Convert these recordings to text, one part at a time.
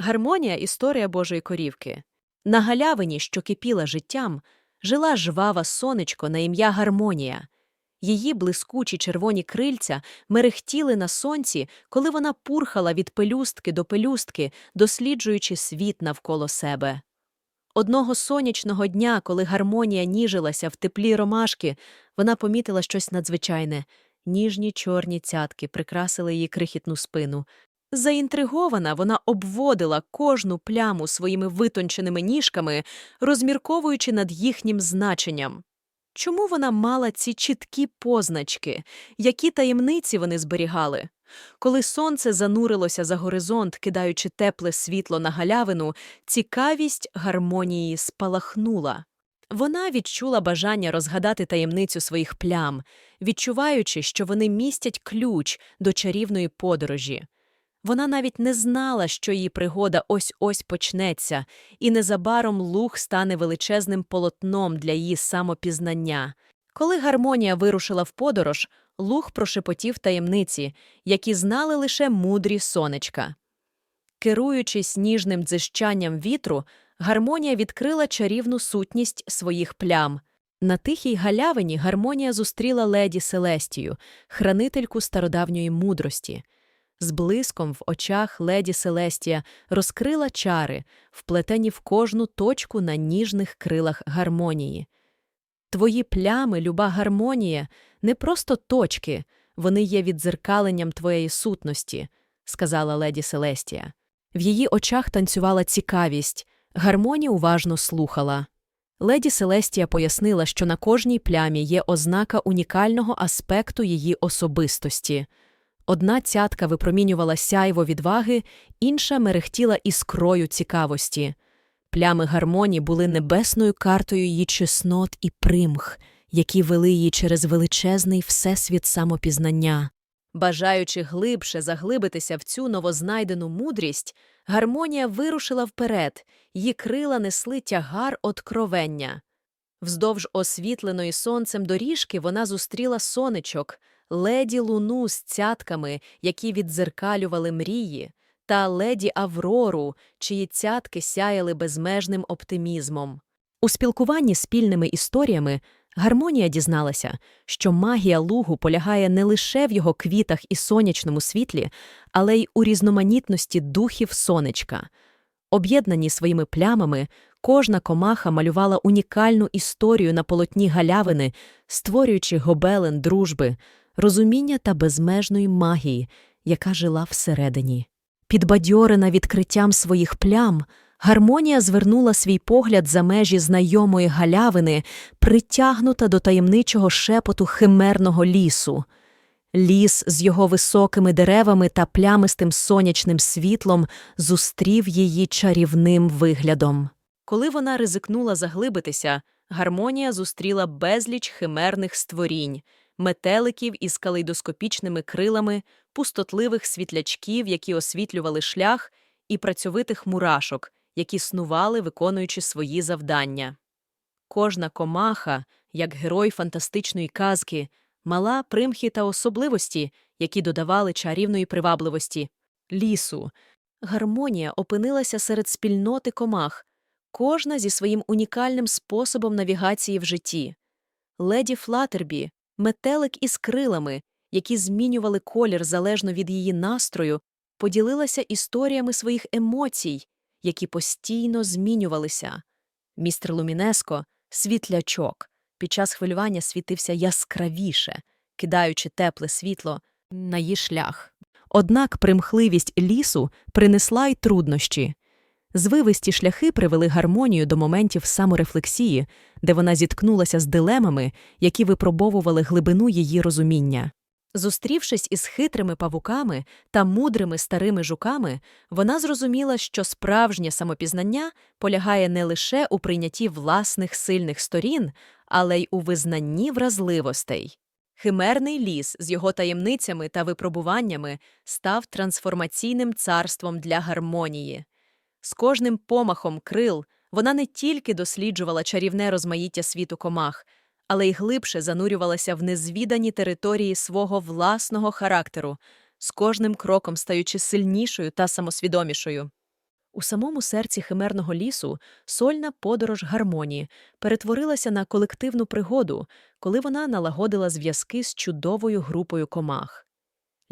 Гармонія історія Божої корівки. На галявині, що кипіла життям, жила жвава сонечко на ім'я Гармонія. Її блискучі червоні крильця мерехтіли на сонці, коли вона пурхала від пелюстки до пелюстки, досліджуючи світ навколо себе. Одного сонячного дня, коли гармонія ніжилася в теплі ромашки, вона помітила щось надзвичайне. Ніжні чорні цятки прикрасили її крихітну спину. Заінтригована, вона обводила кожну пляму своїми витонченими ніжками, розмірковуючи над їхнім значенням. Чому вона мала ці чіткі позначки, які таємниці вони зберігали? Коли сонце занурилося за горизонт, кидаючи тепле світло на галявину, цікавість гармонії спалахнула. Вона відчула бажання розгадати таємницю своїх плям, відчуваючи, що вони містять ключ до чарівної подорожі. Вона навіть не знала, що її пригода ось-ось почнеться, і незабаром луг стане величезним полотном для її самопізнання. Коли гармонія вирушила в подорож, луг прошепотів таємниці, які знали лише мудрі сонечка. Керуючись ніжним дзижчанням вітру, гармонія відкрила чарівну сутність своїх плям. На тихій галявині гармонія зустріла леді Селестію, хранительку стародавньої мудрості. З блиском в очах леді Селестія розкрила чари, вплетені в кожну точку на ніжних крилах гармонії. Твої плями, люба гармонія, не просто точки, вони є віддзеркаленням твоєї сутності, сказала леді Селестія. В її очах танцювала цікавість, гармонія уважно слухала. Леді Селестія пояснила, що на кожній плямі є ознака унікального аспекту її особистості. Одна цятка випромінювала сяйво відваги, інша мерехтіла іскрою цікавості. Плями гармонії були небесною картою її чеснот і примх, які вели її через величезний всесвіт самопізнання. Бажаючи глибше заглибитися в цю новознайдену мудрість, гармонія вирушила вперед, її крила несли тягар откровення. Вздовж освітленої сонцем доріжки вона зустріла сонечок, леді луну з цятками, які віддзеркалювали мрії, та леді Аврору, чиї цятки сяяли безмежним оптимізмом. У спілкуванні спільними історіями гармонія дізналася, що магія лугу полягає не лише в його квітах і сонячному світлі, але й у різноманітності духів сонечка. Об'єднані своїми плямами, кожна комаха малювала унікальну історію на полотні галявини, створюючи гобелен дружби, розуміння та безмежної магії, яка жила всередині. Підбадьорена відкриттям своїх плям, гармонія звернула свій погляд за межі знайомої галявини, притягнута до таємничого шепоту химерного лісу. Ліс з його високими деревами та плямистим сонячним світлом зустрів її чарівним виглядом. Коли вона ризикнула заглибитися, гармонія зустріла безліч химерних створінь, метеликів із калейдоскопічними крилами, пустотливих світлячків, які освітлювали шлях, і працьовитих мурашок, які снували, виконуючи свої завдання. Кожна комаха, як герой фантастичної казки, мала примхи та особливості, які додавали чарівної привабливості лісу. Гармонія опинилася серед спільноти комах, кожна зі своїм унікальним способом навігації в житті. Леді Флатербі, метелик із крилами, які змінювали колір залежно від її настрою, поділилася історіями своїх емоцій, які постійно змінювалися. Містер Лумінеско світлячок, під час хвилювання світився яскравіше, кидаючи тепле світло на її шлях. Однак примхливість лісу принесла й труднощі. Звивисті шляхи привели гармонію до моментів саморефлексії, де вона зіткнулася з дилемами, які випробовували глибину її розуміння. Зустрівшись із хитрими павуками та мудрими старими жуками, вона зрозуміла, що справжнє самопізнання полягає не лише у прийнятті власних сильних сторін, але й у визнанні вразливостей. Химерний ліс з його таємницями та випробуваннями став трансформаційним царством для гармонії. З кожним помахом крил вона не тільки досліджувала чарівне розмаїття світу комах, але й глибше занурювалася в незвідані території свого власного характеру, з кожним кроком стаючи сильнішою та самосвідомішою. У самому серці химерного лісу сольна подорож гармонії перетворилася на колективну пригоду, коли вона налагодила зв'язки з чудовою групою комах.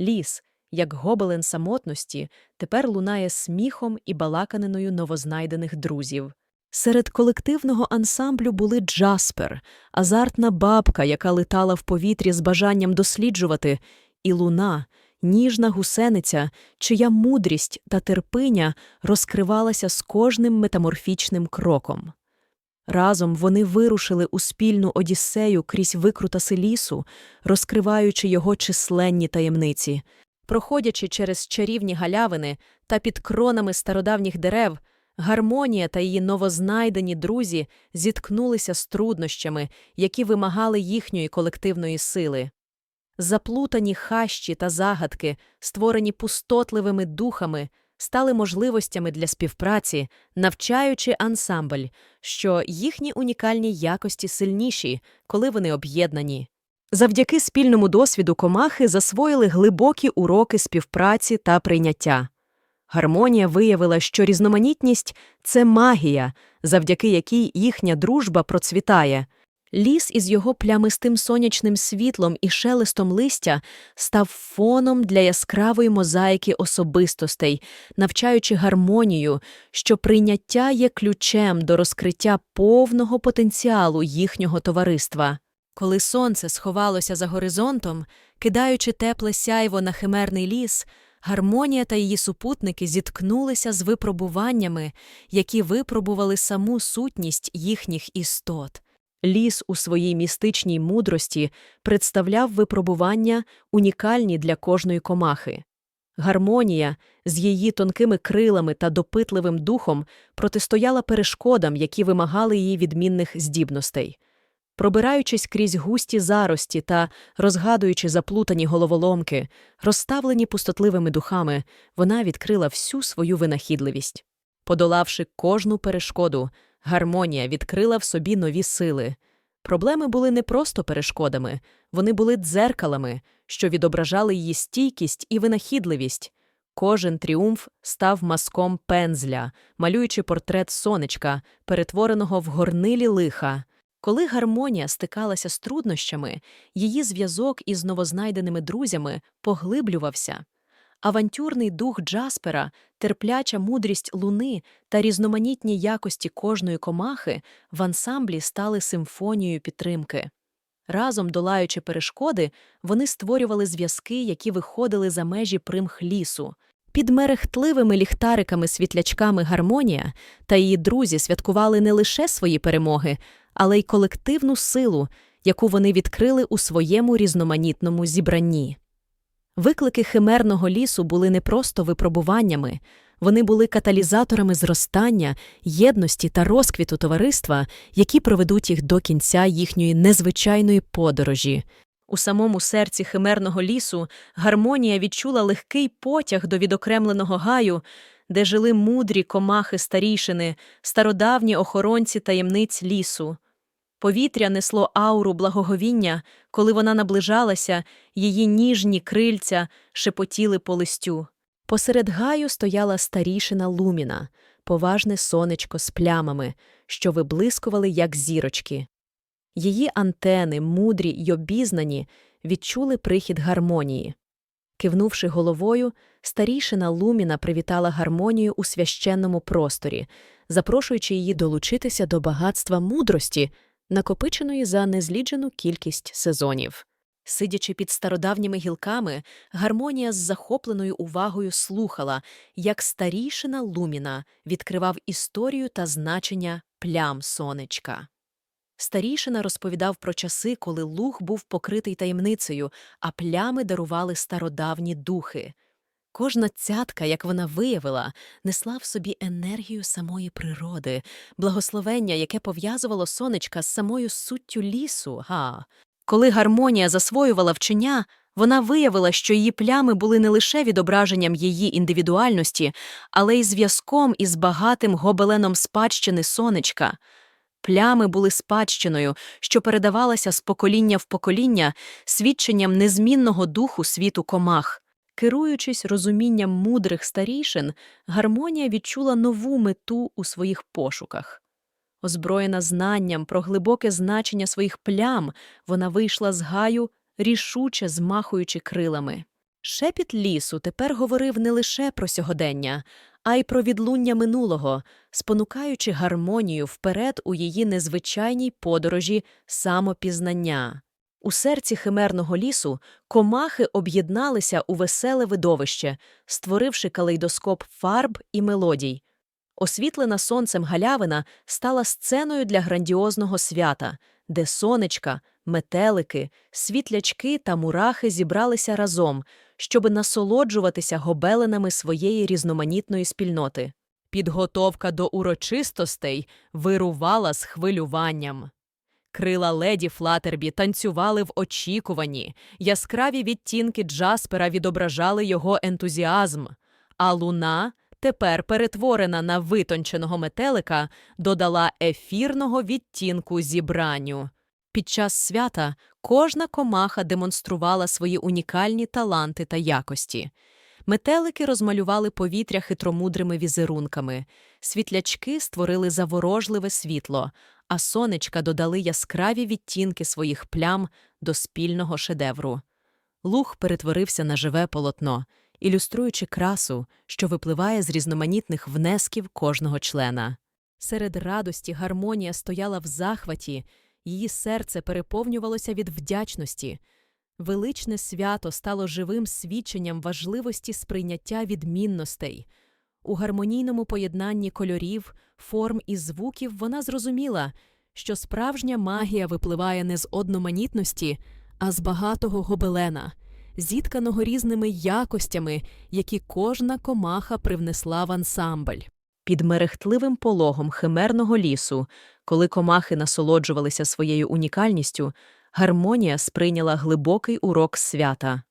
Ліс, як гобелен самотності, тепер лунає сміхом і балаканиною новознайдених друзів. Серед колективного ансамблю були Джаспер, азартна бабка, яка летала в повітрі з бажанням досліджувати, і луна, ніжна гусениця, чия мудрість та терпиня розкривалася з кожним метаморфічним кроком. Разом вони вирушили у спільну одіссею крізь викрутаси лісу, розкриваючи його численні таємниці. Проходячи через чарівні галявини та під кронами стародавніх дерев, гармонія та її новознайдені друзі зіткнулися з труднощами, які вимагали їхньої колективної сили. Заплутані хащі та загадки, створені пустотливими духами, стали можливостями для співпраці, навчаючи ансамбль, що їхні унікальні якості сильніші, коли вони об'єднані. Завдяки спільному досвіду комахи засвоїли глибокі уроки співпраці та прийняття. Гармонія виявила, що різноманітність це магія, завдяки якій їхня дружба процвітає. Ліс із його плямистим сонячним світлом і шелестом листя став фоном для яскравої мозаїки особистостей, навчаючи гармонію, що прийняття є ключем до розкриття повного потенціалу їхнього товариства. Коли сонце сховалося за горизонтом, кидаючи тепле сяйво на химерний ліс, гармонія та її супутники зіткнулися з випробуваннями, які випробували саму сутність їхніх істот. Ліс у своїй містичній мудрості представляв випробування, унікальні для кожної комахи. Гармонія з її тонкими крилами та допитливим духом протистояла перешкодам, які вимагали її відмінних здібностей. Пробираючись крізь густі зарості та розгадуючи заплутані головоломки, розставлені пустотливими духами, вона відкрила всю свою винахідливість. Подолавши кожну перешкоду, гармонія відкрила в собі нові сили. Проблеми були не просто перешкодами, вони були дзеркалами, що відображали її стійкість і винахідливість. Кожен тріумф став маском пензля, малюючи портрет сонечка, перетвореного в горнилі лиха. Коли гармонія стикалася з труднощами, її зв'язок із новознайденими друзями поглиблювався. Авантюрний дух Джаспера, терпляча мудрість луни та різноманітні якості кожної комахи в ансамблі стали симфонією підтримки. Разом долаючи перешкоди, вони створювали зв'язки, які виходили за межі примх лісу. Під мерехтливими ліхтариками світлячками гармонія та її друзі святкували не лише свої перемоги, але й колективну силу, яку вони відкрили у своєму різноманітному зібранні. Виклики химерного лісу були не просто випробуваннями, вони були каталізаторами зростання, єдності та розквіту товариства, які проведуть їх до кінця їхньої незвичайної подорожі. У самому серці химерного лісу гармонія відчула легкий потяг до відокремленого гаю, де жили мудрі комахи старішини, стародавні охоронці таємниць лісу. Повітря несло ауру благоговіння, коли вона наближалася, її ніжні крильця шепотіли по листю. Посеред гаю стояла старішина луміна, поважне сонечко з плямами, що виблискували, як зірочки. Її антени, мудрі й обізнані, відчули прихід гармонії. Кивнувши головою, старішина Луміна привітала гармонію у священному просторі, запрошуючи її долучитися до багатства мудрості, накопиченої за незліджену кількість сезонів. Сидячи під стародавніми гілками, гармонія з захопленою увагою слухала, як старішина Луміна відкривав історію та значення плям сонечка. Старішина розповідав про часи, коли луг був покритий таємницею, а плями дарували стародавні духи. Кожна цятка, як вона виявила, несла в собі енергію самої природи, благословення, яке пов'язувало сонечка з самою суттю лісу. Га. Коли гармонія засвоювала вчення, вона виявила, що її плями були не лише відображенням її індивідуальності, але й зв'язком із багатим гобеленом спадщини сонечка. Плями були спадщиною, що передавалася з покоління в покоління, свідченням незмінного духу світу комах. Керуючись розумінням мудрих старішин, гармонія відчула нову мету у своїх пошуках. Озброєна знанням про глибоке значення своїх плям, вона вийшла з гаю, рішуче змахуючи крилами. Шепіт лісу тепер говорив не лише про сьогодення, а й про відлуння минулого, спонукаючи гармонію вперед у її незвичайній подорожі самопізнання. У серці химерного лісу комахи об'єдналися у веселе видовище, створивши калейдоскоп фарб і мелодій. Освітлена сонцем галявина стала сценою для грандіозного свята, де сонечка, метелики, світлячки та мурахи зібралися разом, щоб насолоджуватися гобеленами своєї різноманітної спільноти. Підготовка до урочистостей вирувала з хвилюванням. Крила леді Флатербі танцювали в очікуванні, яскраві відтінки Джаспера відображали його ентузіазм, а луна, тепер перетворена на витонченого метелика, додала ефірного відтінку зібранню. Під час свята кожна комаха демонструвала свої унікальні таланти та якості. Метелики розмалювали повітря хитромудрими візерунками, світлячки створили заворожливе світло, а сонечка додали яскраві відтінки своїх плям до спільного шедевру. Луг перетворився на живе полотно, ілюструючи красу, що випливає з різноманітних внесків кожного члена. Серед радості гармонія стояла в захваті, її серце переповнювалося від вдячності. Величне свято стало живим свідченням важливості сприйняття відмінностей. У гармонійному поєднанні кольорів, форм і звуків вона зрозуміла, що справжня магія випливає не з одноманітності, а з багатого гобелена, зітканого різними якостями, які кожна комаха привнесла в ансамбль. Під мерехтливим пологом химерного лісу, коли комахи насолоджувалися своєю унікальністю, гармонія сприйняла глибокий урок свята.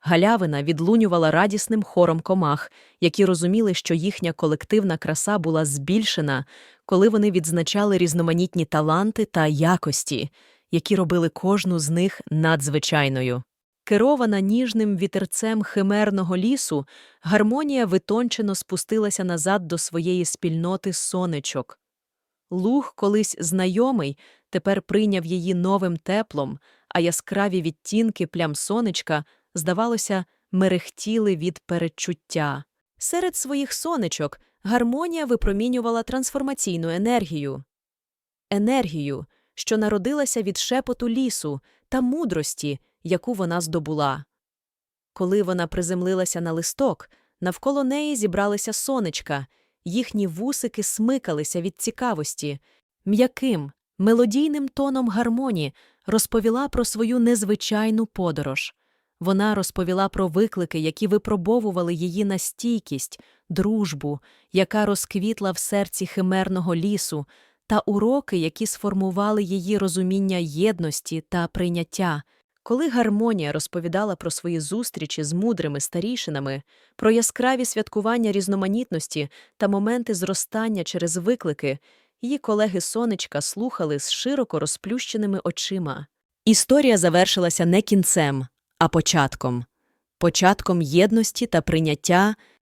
Галявина відлунювала радісним хором комах, які розуміли, що їхня колективна краса була збільшена, коли вони відзначали різноманітні таланти та якості, які робили кожну з них надзвичайною. Керована ніжним вітерцем химерного лісу, гармонія витончено спустилася назад до своєї спільноти сонечок. Луг, колись знайомий, тепер прийняв її новим теплом, а яскраві відтінки плям сонечка, здавалося, мерехтіли від передчуття. Серед своїх сонечок гармонія випромінювала трансформаційну енергію. Енергію, що народилася від шепоту лісу та мудрості, яку вона здобула. Коли вона приземлилася на листок, навколо неї зібралися сонечка, їхні вусики смикалися від цікавості, м'яким, мелодійним тоном гармоні розповіла про свою незвичайну подорож. Вона розповіла про виклики, які випробовували її на стійкість, дружбу, яка розквітла в серці химерного лісу, та уроки, які сформували її розуміння єдності та прийняття. Коли гармонія розповідала про свої зустрічі з мудрими старішинами, про яскраві святкування різноманітності та моменти зростання через виклики, її колеги сонечка слухали з широко розплющеними очима. Історія завершилася не кінцем, а початком. Початком єдності та прийняття,